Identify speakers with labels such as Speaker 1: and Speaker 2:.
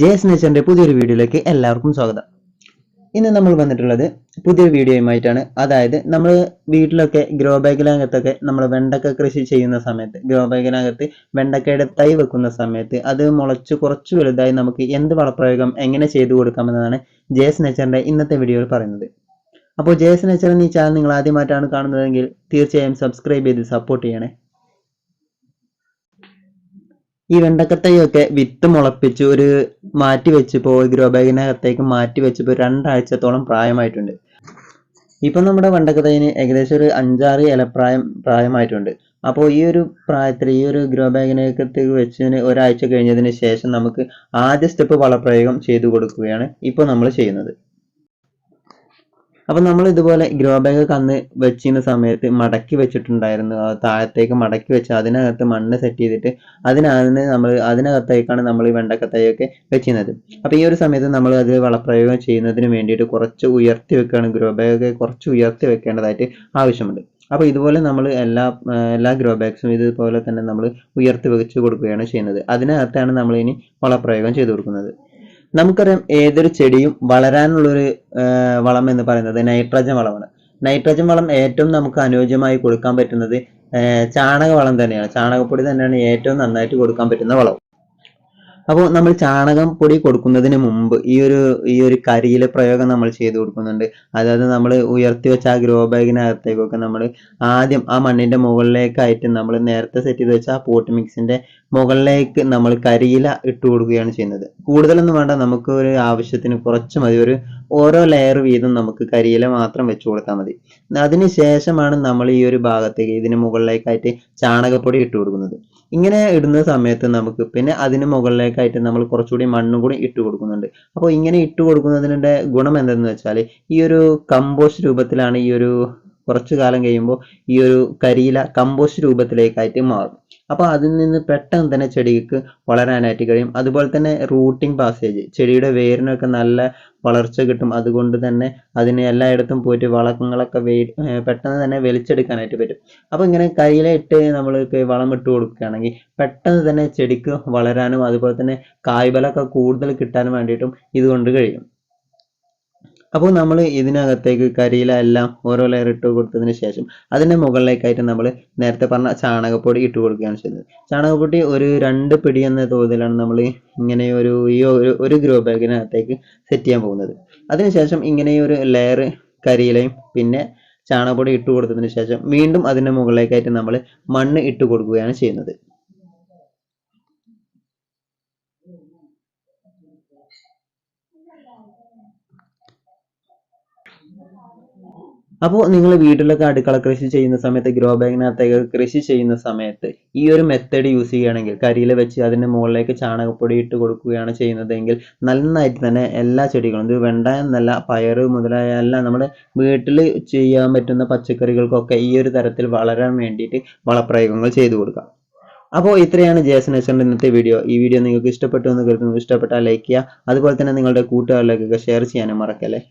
Speaker 1: J S നേച്ചറിൻ്റെ പുതിയൊരു വീഡിയോയിലേക്ക് എല്ലാവർക്കും സ്വാഗതം ഇന്ന് നമ്മൾ വന്നിട്ടുള്ളത് പുതിയൊരു വീഡിയോയുമായിട്ടാണ് അതായത് നമ്മൾ വീട്ടിലൊക്കെ ഗ്രോ ബാഗിനകത്തൊക്കെ നമ്മൾ വെണ്ടക്ക കൃഷി ചെയ്യുന്ന സമയത്ത് ഗ്രോ ബാഗിനകത്ത് വെണ്ടക്കയുടെ തൈ വെക്കുന്ന സമയത്ത് അത് മുളച്ച് കുറച്ച് വലുതായി നമുക്ക് എന്ത് വളപ്രയോഗം എങ്ങനെ ചെയ്തു കൊടുക്കാമെന്നതാണ് ജെ എസ് നേച്ചറിൻ്റെ ഇന്നത്തെ വീഡിയോയിൽ പറയുന്നത് അപ്പോൾ ജെ എസ് നേച്ചർ ചാനൽ നിങ്ങൾ ആദ്യമായിട്ടാണ് കാണുന്നതെങ്കിൽ തീർച്ചയായും സബ്സ്ക്രൈബ് ചെയ്ത് സപ്പോർട്ട് ചെയ്യണേ ഈ വെണ്ടക്കത്തൈയൊക്കെ വിത്ത് മുളപ്പിച്ച് ഒരു മാറ്റി വെച്ചപ്പോൾ ഗ്രോ ബാഗിനകത്തേക്ക് മാറ്റി വെച്ചപ്പോൾ രണ്ടാഴ്ചത്തോളം പ്രായമായിട്ടുണ്ട് ഇപ്പം നമ്മുടെ വെണ്ടക്കത്തൈന് ഏകദേശം ഒരു അഞ്ചാറ് ഇലപ്രായം പ്രായമായിട്ടുണ്ട് അപ്പോൾ ഈ ഒരു പ്രായത്തിൽ ഈ ഒരു ഗ്രോ ബാഗിനകത്തേക്ക് വെച്ചതിന് ഒരാഴ്ച കഴിഞ്ഞതിന് ശേഷം നമുക്ക് ആദ്യ സ്റ്റെപ്പ് വളപ്രയോഗം ചെയ്തു കൊടുക്കുകയാണ് ഇപ്പോൾ നമ്മൾ ചെയ്യുന്നത് അപ്പം നമ്മൾ ഇതുപോലെ ഗ്രോ ബാഗ് കന്ന് വെച്ചിരുന്ന സമയത്ത് മടക്കി വെച്ചിട്ടുണ്ടായിരുന്നു താഴത്തേക്ക് മടക്കി വെച്ച് അതിനകത്ത് മണ്ണ് സെറ്റ് ചെയ്തിട്ട് അതിനകത്ത് നമ്മൾ അതിനകത്തേക്കാണ് നമ്മൾ ഈ വെണ്ടക്ക തൈയൊക്കെ വെച്ചിരുന്നത് അപ്പോൾ ഈ ഒരു സമയത്ത് നമ്മൾ അത് വളപ്രയോഗം ചെയ്യുന്നതിന് വേണ്ടിയിട്ട് കുറച്ച് ഉയർത്തി വെക്കുകയാണ് ഗ്രോ ബാഗ് കുറച്ച് ഉയർത്തി വെക്കേണ്ടതായിട്ട് ആവശ്യമുണ്ട് അപ്പോൾ ഇതുപോലെ നമ്മൾ എല്ലാ എല്ലാ ഗ്രോ ബാഗ്സും ഇതുപോലെ തന്നെ നമ്മൾ ഉയർത്തി വെച്ച് കൊടുക്കുകയാണ് ചെയ്യുന്നത് അതിനകത്താണ് നമ്മൾ ഇനി വളപ്രയോഗം ചെയ്തു കൊടുക്കുന്നത് നമുക്കറിയാം ഏതൊരു ചെടിയും വളരാനുള്ളൊരു വളം എന്ന് പറയുന്നത് നൈട്രജൻ വളമാണ് നൈട്രജൻ വളം ഏറ്റവും നമുക്ക് അനുയോജ്യമായി കൊടുക്കാൻ പറ്റുന്നത് ചാണക വളം തന്നെയാണ് ചാണകപ്പൊടി തന്നെയാണ് ഏറ്റവും നന്നായിട്ട് കൊടുക്കാൻ പറ്റുന്ന വളം അപ്പോൾ നമ്മൾ ചാണകം പൊടി കൊടുക്കുന്നതിന് മുമ്പ് ഈ ഒരു ഈ ഒരു കരിയിലെ പ്രയോഗം നമ്മൾ ചെയ്തു കൊടുക്കുന്നുണ്ട് അതായത് നമ്മൾ ഉയർത്തി വെച്ച ആ ഗ്രോ ബാഗിനകത്തേക്കൊക്കെ നമ്മൾ ആദ്യം ആ മണ്ണിൻ്റെ മുകളിലേക്കായിട്ട് നമ്മൾ നേരത്തെ സെറ്റ് ചെയ്ത് വെച്ച ആ പോട്ട് മിക്സിൻ്റെ മുകളിലേക്ക് നമ്മൾ കരിയില ഇട്ട് കൊടുക്കുകയാണ് ചെയ്യുന്നത് കൂടുതലൊന്നും വേണ്ട നമുക്ക് ഒരു ആവശ്യത്തിന് കുറച്ച് മതി ഒരു ഓരോ ലെയർ വീതം നമുക്ക് കരിയില മാത്രം വെച്ച് കൊടുത്താൽ മതി അതിന് ശേഷമാണ് നമ്മൾ ഈ ഒരു ഭാഗത്തേക്ക് ഇതിന് മുകളിലേക്കായിട്ട് ചാണകപ്പൊടി ഇട്ട് കൊടുക്കുന്നത് ഇങ്ങനെ ഇടുന്ന സമയത്ത് നമുക്ക് പിന്നെ അതിന് മുകളിലേക്കായിട്ട് നമ്മൾ കുറച്ചുകൂടി മണ്ണും കൂടി ഇട്ട് കൊടുക്കുന്നുണ്ട് അപ്പോൾ ഇങ്ങനെ ഇട്ട് കൊടുക്കുന്നതിൻ്റെ ഗുണം എന്തെന്ന് വെച്ചാൽ ഈ ഒരു കമ്പോസ്റ്റ് രൂപത്തിലാണ് ഈ ഒരു കുറച്ചു കാലം കഴിയുമ്പോൾ ഈ ഒരു കരിയില കമ്പോസ്റ്റ് രൂപത്തിലേക്കായിട്ട് മാറും അപ്പോൾ അതിൽ നിന്ന് പെട്ടെന്ന് തന്നെ ചെടിക്ക് വളരാനായിട്ട് കഴിയും അതുപോലെ തന്നെ റൂട്ടിംഗ് പാസേജ് ചെടിയുടെ വേരിനൊക്കെ നല്ല വളർച്ച കിട്ടും അതുകൊണ്ട് തന്നെ അതിന് എല്ലായിടത്തും പോയിട്ട് വളങ്ങളൊക്കെ വേ പെട്ടെന്ന് തന്നെ വലിച്ചെടുക്കാനായിട്ട് പറ്റും അപ്പോൾ ഇങ്ങനെ കയ്യിലിട്ട് നമ്മൾ വളം ഇട്ട് കൊടുക്കുകയാണെങ്കിൽ പെട്ടെന്ന് തന്നെ ചെടിക്ക് വളരാനും അതുപോലെ തന്നെ കായ്ഫലമൊക്കെ കൂടുതൽ കിട്ടാനും വേണ്ടിയിട്ടും ഇതുകൊണ്ട് കഴിയും അപ്പോൾ നമ്മൾ ഇതിനകത്തേക്ക് കരിയില എല്ലാം ഓരോ ലെയർ ഇട്ട് കൊടുത്തതിന് ശേഷം അതിൻ്റെ മുകളിലേക്കായിട്ട് നമ്മൾ നേരത്തെ പറഞ്ഞ ചാണകപ്പൊടി ഇട്ട് കൊടുക്കുകയാണ് ചെയ്യുന്നത് ചാണകപ്പൊടി ഒരു രണ്ട് പിടി എന്ന തോതിലാണ് നമ്മൾ ഇങ്ങനെ ഒരു ഈ ഒരു ഒരു ഗ്രോ ബാഗിനകത്തേക്ക് സെറ്റ് ചെയ്യാൻ പോകുന്നത് അതിനുശേഷം ഇങ്ങനെ ഒരു ലെയർ കരിയിലയും പിന്നെ ചാണകപ്പൊടി ഇട്ട് കൊടുത്തതിന് ശേഷം വീണ്ടും അതിൻ്റെ മുകളിലേക്കായിട്ട് നമ്മൾ മണ്ണ് ഇട്ട് കൊടുക്കുകയാണ് ചെയ്യുന്നത് അപ്പോൾ നിങ്ങൾ വീട്ടിലൊക്കെ അടുക്കള കൃഷി ചെയ്യുന്ന സമയത്ത് ഗ്രോ ബാഗിനകത്തേക്ക് കൃഷി ചെയ്യുന്ന സമയത്ത് ഈ ഒരു മെത്തേഡ് യൂസ് ചെയ്യുകയാണെങ്കിൽ കരിയിൽ വെച്ച് അതിൻ്റെ മുകളിലേക്ക് ചാണകപ്പൊടി ഇട്ട് കൊടുക്കുകയാണ് ചെയ്യുന്നതെങ്കിൽ നന്നായിട്ട് തന്നെ എല്ലാ ചെടികളും ഇത് വെണ്ട എന്നല്ല പയർ മുതലായ എല്ലാം നമ്മുടെ വീട്ടിൽ ചെയ്യാൻ പറ്റുന്ന പച്ചക്കറികൾക്കൊക്കെ ഈ ഒരു തരത്തിൽ വളരാൻ വേണ്ടിയിട്ട് വളപ്രയോഗങ്ങൾ ചെയ്തു കൊടുക്കാം അപ്പോൾ ഇത്രയാണ് ജേസൻ എസ്സറിൻ്റെ ഇന്നത്തെ വീഡിയോ ഈ വീഡിയോ നിങ്ങൾക്ക് ഇഷ്ടപ്പെട്ടു എന്ന് കരുതുന്നു ഇഷ്ടപ്പെട്ടാൽ ലൈക്ക് ചെയ്യുക അതുപോലെ തന്നെ നിങ്ങളുടെ കൂട്ടുകാരിലേക്കൊക്കെ ഷെയർ ചെയ്യാനും മറക്കല്ലേ